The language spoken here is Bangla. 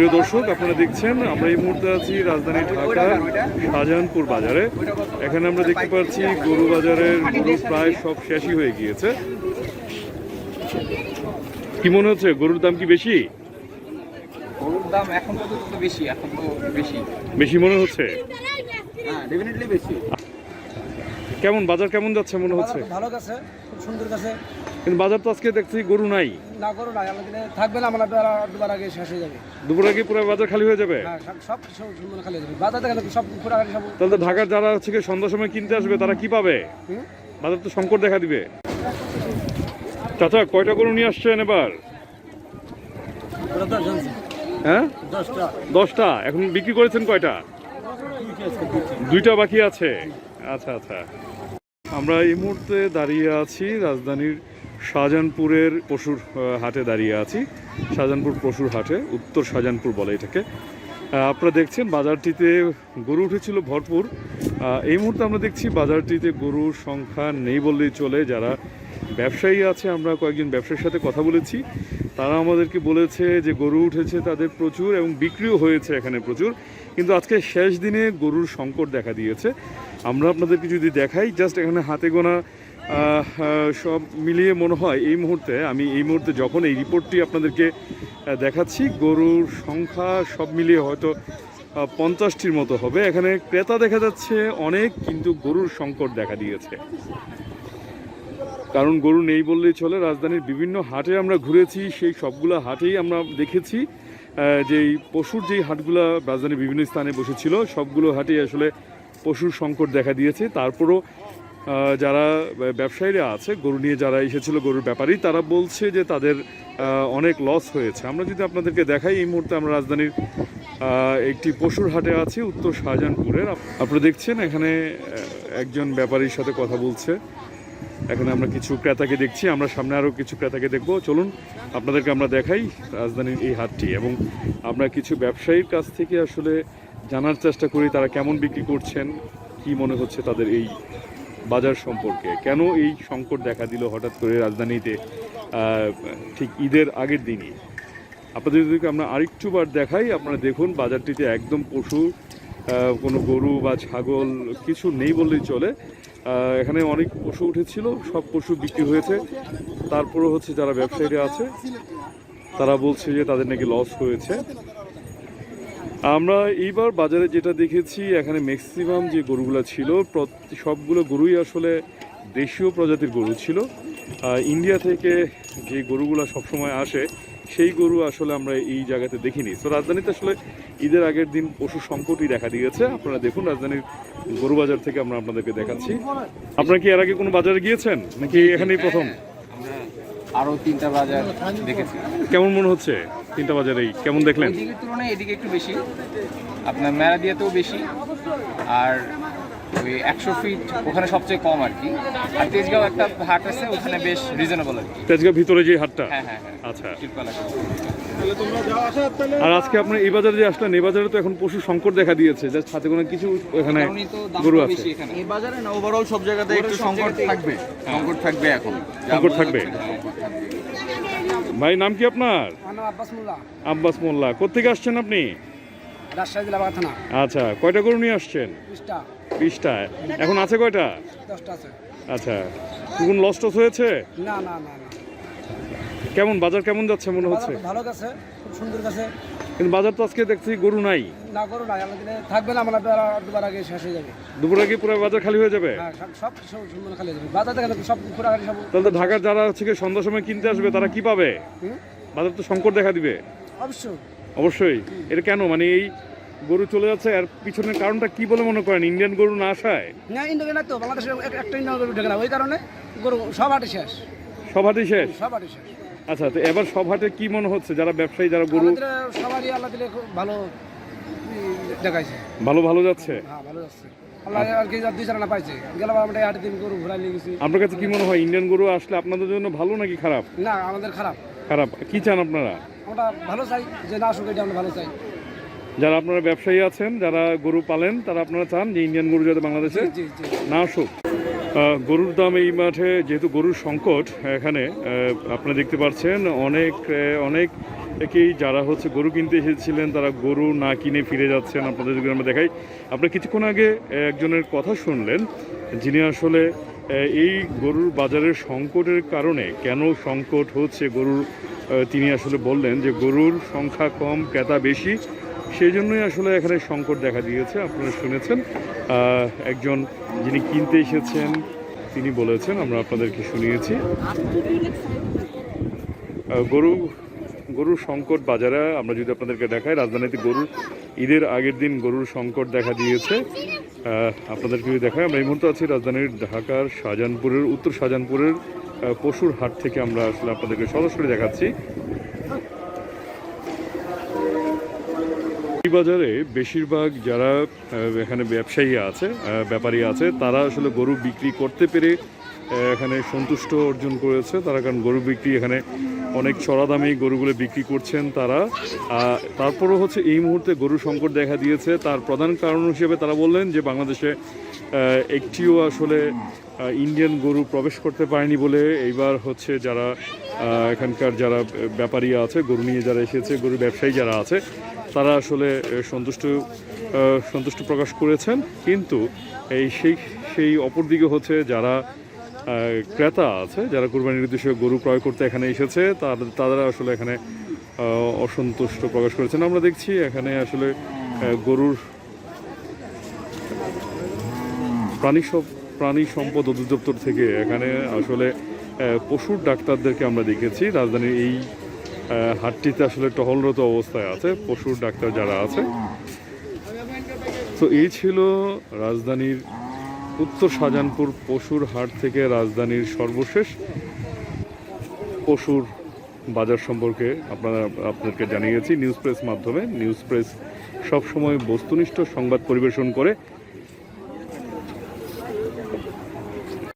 প্রিয় দর্শক আপনারা দেখছেন আমরা এই মুহূর্তে আছি রাজধানী ঢাকার শাহজাহানপুর বাজারে। এখানে আমরা দেখতে পাচ্ছি গরু বাজারের গরু প্রায় সব শেষই হয়ে গিয়েছে। কি মনে হচ্ছে গরুর দাম কি বেশি? গরুর দাম এখন পর্যন্ত বেশি এখন তো বেশি। বেশি মনে হচ্ছে? হ্যাঁ ডেফিনেটলি বেশি। কেমন বাজার কেমন যাচ্ছে মনে হচ্ছে? ভালো গেছে খুব সুন্দর গেছে কিন্তু বাজার তো আজকে দেখছি গরু নাই। না করো না আমাদের থাকবে না আমরা দুবার আগে শেষ হয়ে যাবে। দুপুর আগে পুরো বাজার খালি হয়ে যাবে? হ্যাঁ সব খালি হয়ে যাবে। বাজার দেখে সব ঘোরাঘুরি সব তাহলে ঢাকার যারা হচ্ছে সন্ধ্যার সময় কিনতে আসবে তারা কি পাবে? বাজার তো সংকট দেখা দিবে। চাচা কয়টা গরু নিয়ে আসছেন এবার? হ্যাঁ? দশটা। এখন বিক্রি করেছেন কয়টা? দুইটা বাকি আছে। আচ্ছা আচ্ছা। আমরা এই মুহূর্তে দাঁড়িয়ে আছি রাজধানীর শাহজাহানপুরের পশুর হাটে দাঁড়িয়ে আছি। শাহজাহানপুর পশুর হাটে, উত্তর শাহজাহানপুর বলে এটাকে। আপনারা দেখছেন বাজারটিতে গরু উঠেছিল ভরপুর। এই মুহূর্তে আমরা দেখছি বাজারটিতে গরুর সংখ্যা নেই বললেই চলে। যারা ব্যবসায়ী আছে, আমরা কয়েকজন ব্যবসায়ীর সাথে কথা বলেছি। তারা আমাদেরকে বলেছে যে গরু উঠেছে তাদের প্রচুর এবং বিক্রিও হয়েছে এখানে প্রচুর। কিন্তু আজকে শেষ দিনে গরুর সংকট দেখা দিয়েছে। আমরা আপনাদেরকে যদি দেখাই, জাস্ট এখানে হাতে গোনা সব মিলিয়ে মনে হয় এই মুহূর্তে আমি এই মুহূর্তে যখন এই রিপোর্টটি আপনাদেরকে দেখাচ্ছি, গরুর সংখ্যা সব মিলিয়ে হয়তো পঞ্চাশটির মতো হবে। এখানে ক্রেতা দেখা যাচ্ছে অনেক, কিন্তু গরুর সংকট দেখা দিয়েছে। কারণ গরু নেই বললেই চলে, রাজধানীর বিভিন্ন হাটে আমরা ঘুরেছি, সেই সবগুলো হাটেই আমরা দেখেছি যে পশুর যেই হাটগুলো রাজধানীর বিভিন্ন স্থানে বসেছিল, সবগুলো হাটেই আসলে পশুর সংকট দেখা দিয়েছে। তারপরও যারা ব্যবসায়ীরা আছে, গরু নিয়ে যারা এসেছিল গরুর ব্যাপারেই, তারা বলছে যে তাদের অনেক লস হয়েছে। আমরা যদি আপনাদেরকে দেখাই, এই মুহূর্তে আমরা রাজধানীর একটি পশুর হাটে আছি, উত্তর শাহজাহানপুরের। আপনারা দেখছেন, এখানে একজন ব্যাপারীর সাথে কথা বলছে। এখানে আমরা কিছু ক্রেতাকে দেখছি, আমরা সামনে আরও কিছু ক্রেতাকে দেখব। চলুন, আপনাদেরকে আমরা দেখাই রাজধানীর এই হাটটি এবং আমরা কিছু ব্যবসায়ীর কাছ থেকে আসলে জানার চেষ্টা করি, তারা কেমন বিক্রি করছেন, কি মনে হচ্ছে তাদের এই বাজার সম্পর্কে। কেন এই সংকট দেখা দিল হঠাৎ করে রাজধানীতে ঠিক ঈদের আগের দিনই? আপনাদের যদি আমরা আরেকটু বার দেখাই, আপনারা দেখুন বাজারটিতে একদম পশু কোনো গরু বা ছাগল কিছু নেই বললেই চলে। এখানে অনেক পশু উঠেছিল, সব পশু বিক্রি হয়েছে। তারপরে হচ্ছে যারা ব্যবসায়ীরা আছে, তারা বলছে যে তাদের নাকি লস হয়েছে। আমরা এইবার বাজারে যেটা দেখেছি এখানে ম্যাক্সিমাম যে গরুগুলো ছিল সবগুলো গরুই আসলে দেশীয় প্রজাতির গরু ছিল। ইন্ডিয়া থেকে যে গরুগুলো সবসময় আসে সেই গরু আসলে আমরা এই জায়গাতে দেখিনি। তো রাজধানীতে আসলে ঈদের আগের দিন পশু সংকটই দেখা দিয়েছে। আপনারা দেখুন রাজধানীর গরু বাজার থেকে আমরা আপনাদেরকে দেখাচ্ছি। আপনারা কি এর আগে কোনো বাজারে গিয়েছেন নাকি এখানেই প্রথম? আমরা আরও তিনটা বাজার দেখেছি। কেমন মনে হচ্ছে? তিনটা বাজারেই। কেমন দেখলেন? ওইদিকের তুলনায় এদিকে একটু বেশি। আপনার মেরাদিয়াতেও বেশি। আর ওই একশো ফিট ওখানে সবচেয়ে কম আর কি। আর তেজগাঁও একটা হাট আছে ওখানে বেশ রিজনেবল আর কি। তেজগাঁ ভিতরে যে হাটটা? হ্যাঁ হ্যাঁ হ্যাঁ। আচ্ছা। আর আজকে আপনার এই বাজারে যে আসলেন এই বাজারে তো এখন পশু সংকট দেখা দিয়েছে। যে সাথে কোনো কিছু এখানে গরু আছে। এই বাজারে না ওভারঅল সব জায়গাতে একটু সংকট থাকবে। সংকট থাকবে এখন। সংকট থাকবে? ভাই নাম কি আপনার? আব্বাস মোল্লা। আব্বাস মোল্লা। কোথেকে আসছেন আপনি? রাজশাহী জেলা থানা। আচ্ছা কয়টা গরু নিয়ে আসছেন? বিশটা। বিশটা। এখন আছে কয়টা? দশটা আছে। আচ্ছা কোন লস টস হয়েছে? না না কেমন বাজার কেমন যাচ্ছে মনে হচ্ছে? ভালো গেছে খুব সুন্দর গেছে। কিন্তু বাজার তো আজকে দেখছি গরু নাই। না করো না আমাদের থাকবে না আমরা দুবার আগে শেষ হয়ে যাবে। দুপুর আগে পুরো বাজার খালি হয়ে যাবে? হ্যাঁ সব- সব খালি হয়ে যাবে। বাজার সব তাহলে তো ঢাকার যারা হচ্ছে গিয়ে সন্ধ্যার সময় কিনতে আসবে তারা কি পাবে? বাজার তো সংকট দেখা দিবে। অবশ্যই। অবশ্যই। এটা কেন? মানে এই গরু চলে যাচ্ছে আর পিছনের কারণটা কি বলে মনে করেন? ইন্ডিয়ান গরু না আসায়? না ইন্ডিয়া না তো বাংলাদেশে এক- একটা ইন্ডিয়ান গরু ঢেকে না। ওই কারণে গরু সব হাটে শেষ। সব হাটে শেষ? সব হাটে শেষ। আচ্ছা তো এবার সব হাটে কি মনে হচ্ছে? যারা ব্যবসায়ী যারা গরু সবারই আল্লাহ দিলে খুব ভালো দেখাইছে। ভালো ভালো যাচ্ছে? হ্যাঁ ভালো যাচ্ছে। আপনার কাছে কি মনে হয় ইন্ডিয়ান গরু আসলে আপনাদের জন্য ভালো নাকি খারাপ? না আমাদের খারাপ। খারাপ। কি চান আপনারা? আমরা ভালো চাই যে না আসুক এটা আমরা ভালো চাই। যারা আপনারা ব্যবসায়ী আছেন যারা গরু পালেন তারা আপনারা চান যে ইন্ডিয়ান গরু যাতে বাংলাদেশে না আসুক? গরুর দাম এই মাঠে, যেহেতু গরুর সংকট, এখানে আপনারা দেখতে পাচ্ছেন, অনেক অনেক থেকেই যারা হচ্ছে গরু কিনতে এসেছিলেন, তারা গরু না কিনে ফিরে যাচ্ছেন। আপনাদের যদি আমরা দেখাই, আপনারা কিছুক্ষণ আগে একজনের কথা শুনলেন, যিনি আসলে এই গরুর বাজারের সংকটের কারণে কেন সংকট হচ্ছে গরুর তিনি আসলে বললেন যে গরুর সংখ্যা কম, ক্রেতা বেশি সেই জন্যই আসলে এখানে সংকট দেখা দিয়েছে, আপনারা শুনেছেন। একজন যিনি কিনতে এসেছেন, তিনি বলেছেন, আমরা আপনাদেরকে শুনিয়েছি। গরু, গরুর সংকট বাজারে, আমরা যদি আপনাদেরকে দেখাই, রাজধানীতে গরুর, ঈদের আগের দিন গরুর সংকট দেখা দিয়েছে। আপনাদেরকে যদি দেখাই, আমরা এই মুহূর্তে আছি রাজধানীর ঢাকার শাহজাহানপুরের, উত্তর শাহজাহানপুরের পশুর হাট থেকে আমরা আসলে আপনাদেরকে সরাসরি দেখাচ্ছি। বাজারে বেশিরভাগ যারা এখানে ব্যবসায়ী আছে ব্যাপারী আছে, তারা আসলে গরু বিক্রি করতে পেরে এখানে সন্তুষ্ট অর্জন করেছে। তারা কারণ গরু বিক্রি এখানে অনেক চড়া দামে গরুগুলো বিক্রি করছেন তারা। তারপরও হচ্ছে এই মুহূর্তে গরু সংকট দেখা দিয়েছে। তার প্রধান কারণ হিসেবে তারা বললেন যে, বাংলাদেশে একটিও আসলে ইন্ডিয়ান গরু প্রবেশ করতে পারেনি বলে এইবার হচ্ছে যারা এখানকার যারা ব্যাপারী আছে, গরু নিয়ে যারা এসেছে, গরু ব্যবসায়ী যারা আছে, তারা আসলে সন্তুষ্ট সন্তুষ্ট প্রকাশ করেছেন। কিন্তু এই সেই সেই অপরদিকে হচ্ছে যারা ক্রেতা আছে, যারা কোরবানির উদ্দেশ্যে গরু ক্রয় করতে এখানে এসেছে তাদের তারা আসলে এখানে অসন্তুষ্ট প্রকাশ করেছেন। আমরা দেখছি এখানে আসলে গরুর প্রাণী সব প্রাণী সম্পদ অধিদপ্তর থেকে এখানে আসলে পশুর ডাক্তারদেরকে আমরা দেখেছি। রাজধানীর এই হাটটিতে আসলে টহলরত অবস্থায় আছে পশুর ডাক্তার যারা আছে। তো এই ছিল রাজধানীর উত্তর শাহজাহানপুর পশুর হাট থেকে রাজধানীর সর্বশেষ পশুর বাজার সম্পর্কে আপনারা, আপনাদেরকে জানিয়েছি। নিউজ প্রেস মাধ্যমে, নিউজ প্রেস সবসময় বস্তুনিষ্ঠ সংবাদ পরিবেশন করে